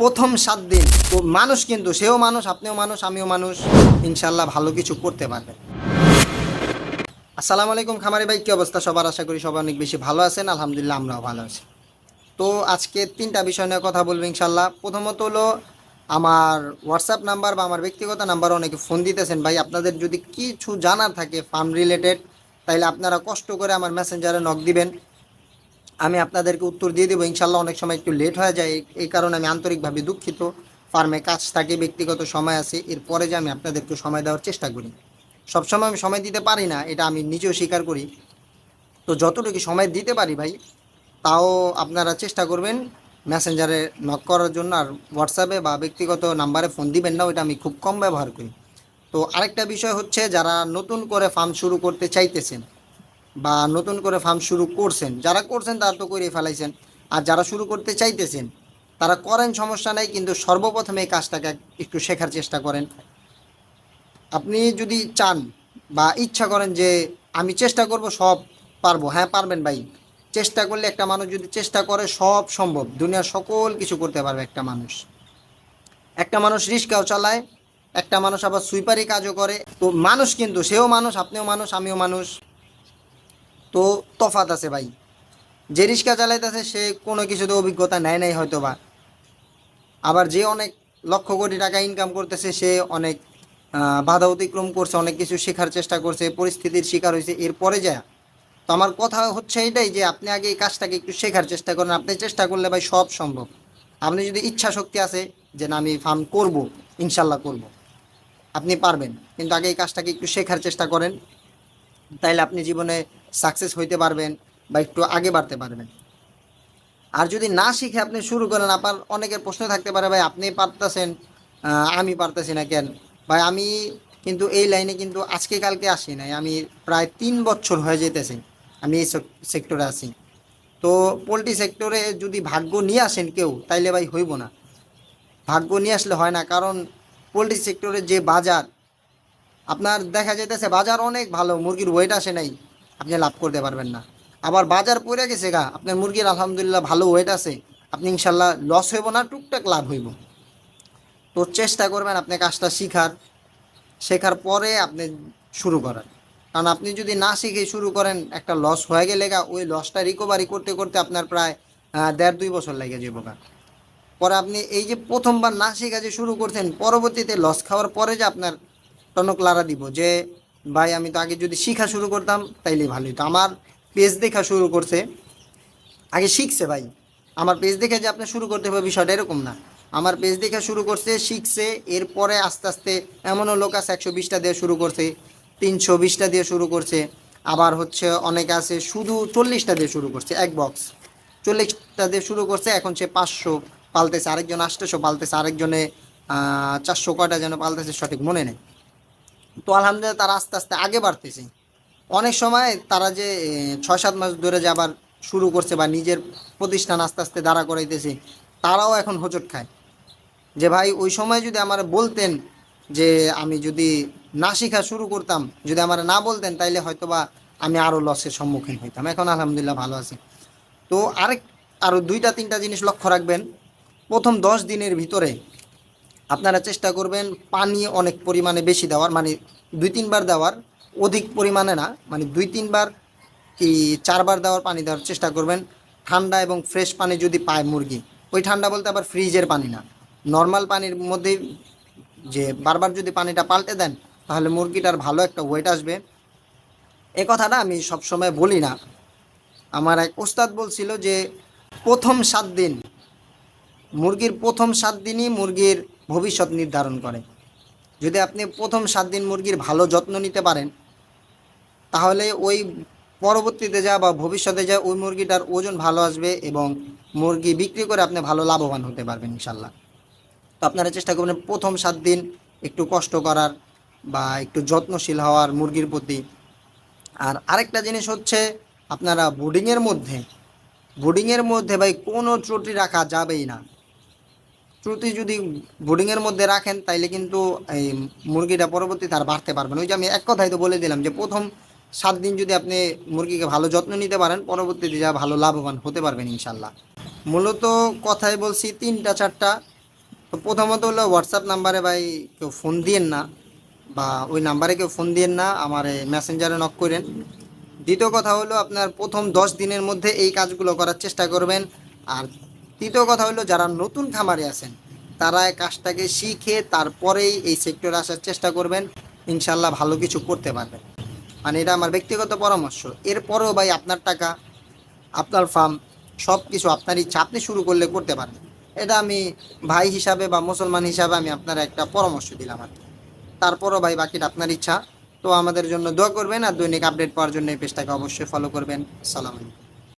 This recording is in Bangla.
প্রথম সাত দিন। তো মানুষ কিন্তু, সেও মানুষ, আপনিও মানুষ, আমিও মানুষ ইনশাল্লাহ ভালো কিছু করতে পারবেন আসসালামু আলাইকুম খামারি ভাই, কী অবস্থা? সবার আশা করি সবাই অনেক বেশি ভালো আছেন, আলহামদুলিল্লাহ আমরাও ভালো আছি। তো আজকে তিনটা বিষয় নিয়ে কথা বলব ইনশাল্লাহ প্রথমত হলো, আমার হোয়াটসঅ্যাপ নাম্বার বা আমার ব্যক্তিগত নাম্বার অনেকে ফোন দিতেছেন। ভাই, আপনাদের যদি কিছু জানার থাকে ফার্ম রিলেটেড তাহলে আপনারা কষ্ট করে আমার মেসেঞ্জারে নক দিবেন। আমি আপনাদেরকে উত্তর দিয়ে দেবো। ইনশাল্লাহ অনেক সময় একটু লেট হয়ে যায়। এই- কারণে আমি আন্তরিকভাবে দুঃখিত। ফার্মে কাজ থাকে, ব্যক্তিগত সময় আছে। এরপরে যে আমি আপনাদেরকে সময় দেওয়ার চেষ্টা করি। সবসময় আমি সময় দিতে পারি না, এটা আমি নিজেও স্বীকার করি। তো যতটুকু সময় দিতে পারি ভাই, তাও আপনারা চেষ্টা করবেন মেসেঞ্জারে নক করার জন্য। আর হোয়াটসঅ্যাপে বা ব্যক্তিগত নাম্বারে ফোন দিবেন না, ওইটা আমি খুব কম ব্যবহার করি। তো আরেকটা বিষয় হচ্ছে, যারা নতুন করে ফার্ম শুরু করতে চাইতেছেন বা নতুন করে ফার্ম শুরু করছেন, যারা করছেন তারা তো করে ফেলাইছেন। আর যারা শুরু করতে চাইতেছেন, তারা করেন সমস্যা নাই, কিন্তু সর্বপ্রথমে এই কাজটাকে একটু শেখার চেষ্টা করেন। আপনি যদি চান বা ইচ্ছা করেন যে আমি চেষ্টা করব, সব পারব। হ্যাঁ পারবেন ভাই। চেষ্টা করলে একটা মানুষ যদি চেষ্টা করে, সব সম্ভব। দুনিয়ার সকল কিছু করতে পারবে একটা মানুষ। একটা মানুষ রিক্সাও চালায়, একটা মানুষ আবার সুইপারি কাজও করে। তো মানুষ কিন্তু, সেও মানুষ, আপনিও মানুষ, আমিও মানুষ। তো তফাত আছে ভাই। যে রিক্সা চালাইতেছে, সে কোনো কিছুতে অভিজ্ঞতা নেয় নাই হয়তো বা আবার যে অনেক লক্ষ কোটি টাকা ইনকাম করতেছে, সে অনেক বাধা অতিক্রম করছে, অনেক কিছু শেখার চেষ্টা করছে, পরিস্থিতির শিকার হয়েছে, এরপরে যায়। তো আমার কথা হচ্ছে এটাই যে, আপনি আগে এই কাজটাকে একটু শেখার চেষ্টা করেন। আপনি চেষ্টা করলে ভাই সব সম্ভব। আপনি যদি ইচ্ছা শক্তি আছে যে, না, আমি ফার্ম করব, ইনশাল্লাহ করব। আপনি পারবেন। কিন্তু আগে এই কাজটাকে একটু শেখার চেষ্টা করেন। তাইলে আপনি জীবনে সাকসেস হইতে পারবেন বা একটু আগে বাড়তে পারবেন। আর যদি না শিখে আপনি শুরু করেন, আপনার অনেকের প্রশ্ন থাকতে পারে, ভাই, আপনি পারতেছেন আমি পারতেছি না কেন? ভাই, আমি কিন্তু এই লাইনে কিন্তু আজকে কালকে আসি নাই। আমি প্রায় তিন বছর হয়ে যেতেছে আমি এই সেক্টরে আছি। তো পোলট্রি সেক্টরে যদি ভাগ্য নিয়ে আসেন কেউ, তাইলে ভাই হইব না। ভাগ্য নিয়ে আসলে হয় না, কারণ পোলট্রি সেক্টরের যে বাজার, আপনার দেখা যাইতেছে বাজার অনেক ভালো, মুরগির ওয়েট আসে নাই। আপনি লাভ করতে পারবেন না। আবার বাজার পড়ে গেছে গা, আপনার মুরগির আলহামদুলিল্লাহ ভালো ওয়েট আছে, আপনি ইনশাল্লাহ লস হইব না, টুকটাক লাভ হইব। তো চেষ্টা করবেন আপনি কাজটা শিখার, শেখার পরে আপনি শুরু করার কারণ আপনি যদি না শিখে শুরু করেন, একটা লস হয়ে গেলে গা, ওই লসটা রিকভারি করতে করতে আপনার প্রায় দেড় দুই বছর লেগে যাব গা। পরে আপনি এই যে প্রথমবার না শেখা যে শুরু করছেন, পরবর্তীতে লস খাওয়ার পরে যে আপনার টনক লারা দিব, যে ভাই, আমি তো আগে যদি শিখা শুরু করতাম, তাইলে ভালো হতো আমার পেজ দেখা শুরু করছে। আগে শিখছে ভাই। আমার পেজ দেখে যে আপনি শুরু করতে হবে, বিষয়টা এরকম না। আমার পেজ দেখে শুরু করছে, শিখছে, এরপরে আস্তে আস্তে এমনও লোক আছে, একশো বিশটা দিয়ে শুরু করছে, তিনশো বিশটা দিয়ে শুরু করছে। আবার হচ্ছে অনেকে আছে, শুধু চল্লিশটা দিয়ে শুরু করছে, এক বক্স চল্লিশটা দিয়ে শুরু করছে, এখন সে পাঁচশো পালতেছে, আরেকজন আটশোশো পালতেছে, আরেকজনে চারশো কয়টা যেন পালতেছে, সঠিক মনে নেই। তো আলহামদুলিল্লাহ তারা আস্তে আস্তে আগে বাড়তেছে। অনেক সময় তারা যে ছয় সাত মাস ধরে যে আবার শুরু করছে বা নিজের প্রতিষ্ঠান আস্তে আস্তে দাঁড়া করাইতেছে, তারাও এখন হোঁচট খায়। যে ভাই, ওই সময় যদি আমার বলতেন যে, আমি যদি না শিখা শুরু করতাম, যদি আমার না বলতেন, তাইলে হয়তো বা আমি আরও লসের সম্মুখীন হইতাম। এখন আলহামদুলিল্লাহ ভালো আছি। তো আরেক আরও দুইটা, তিনটা জিনিস লক্ষ্য রাখবেন। প্রথম দশ দিনের ভিতরে আপনারা চেষ্টা করবেন পানি অনেক পরিমাণে বেশি দেওয়ার মানে দুই তিনবার দেওয়ার, অধিক পরিমাণে না মানে দুই তিনবার কি চারবার দেওয়ার পানি দেওয়ার চেষ্টা করবেন। ঠান্ডা এবং ফ্রেশ পানি যদি পায় মুরগি, ওই ঠান্ডা বলতে আবার ফ্রিজের পানি না। নর্মাল পানির মধ্যে যে বারবার যদি পানিটা পাল্টে দেন, তাহলে মুরগিটার ভালো একটা ওয়েট আসবে। এ কথাটা আমি সবসময় বলি না। আমার এক ওস্তাদ বলছিল যে, প্রথম সাত দিন, মুরগির প্রথম সাত দিনই মুরগির ভবিষ্যৎ নির্ধারণ করে। যদি আপনি প্রথম সাত দিন মুরগির ভালো যত্ন নিতে পারেন, তাহলে ওই পরবর্তীতে যা বা ভবিষ্যতে যা ওই মুরগিটার ওজন ভালো আসবে এবং মুরগি বিক্রি করে আপনি ভালো লাভবান হতে পারবেন ইনশাল্লাহ তো আপনারা চেষ্টা করবেন প্রথম সাত দিন একটু কষ্ট করার বা একটু যত্নশীল হওয়ার মুরগির প্রতি। আর আরেকটা জিনিস হচ্ছে আপনারা বোর্ডিংয়ের মধ্যে বোর্ডিংয়ের মধ্যে ভাই কোনো ত্রুটি রাখা যাবেই না। ত্রুটি যদি বোর্ডিংয়ের মধ্যে রাখেন, তাইলে কিন্তু এই মুরগিটা পরবর্তীতে তার বাড়তে পারবেন ওই যে আমি এক কথাই তো বলে দিলাম যে, প্রথম সাত দিন যদি আপনি মুরগিকে ভালো যত্ন নিতে পারেন, পরবর্তীতে যা ভালো লাভবান হতে পারবেন ইনশাল্লাহ। মূলত কথাই বলছি, তিনটা, চারটা। তো প্রথমত হলো হোয়াটসঅ্যাপ নাম্বারে ভাই কেউ ফোন দিয়েন না, বা ওই নাম্বারে কেউ ফোন দিয়েন না, আমার মেসেঞ্জারে নক করেন। দ্বিতীয় কথা হলো, আপনার প্রথম দশ দিনের মধ্যে এই কাজগুলো করার চেষ্টা করবেন, আর তৃতীয় কথা হলো, যারা নতুন খামারে আছেন, তারা কাজটাকে শিখে তারপরেই এই সেক্টরে আসার চেষ্টা করবেন। ইনশাল্লাহ ভালো কিছু করতে পারবেন। মানে এটা আমার ব্যক্তিগত পরামর্শ। এরপরেও ভাই আপনার টাকা, আপনার ফার্ম সব কিছু আপনার ইচ্ছা, আপনি শুরু করলে করতে পারেন এটা আমি ভাই হিসাবে বা মুসলমান হিসাবে আমি আপনার একটা পরামর্শ দিলাম আর তারপরও ভাই বাকিটা আপনার ইচ্ছা। তো আমাদের জন্য দোয়া করবেন আর দৈনিক আপডেট পাওয়ার জন্য এই পেজটাকে অবশ্যই ফলো করবেন। সালাম আলাইকুম।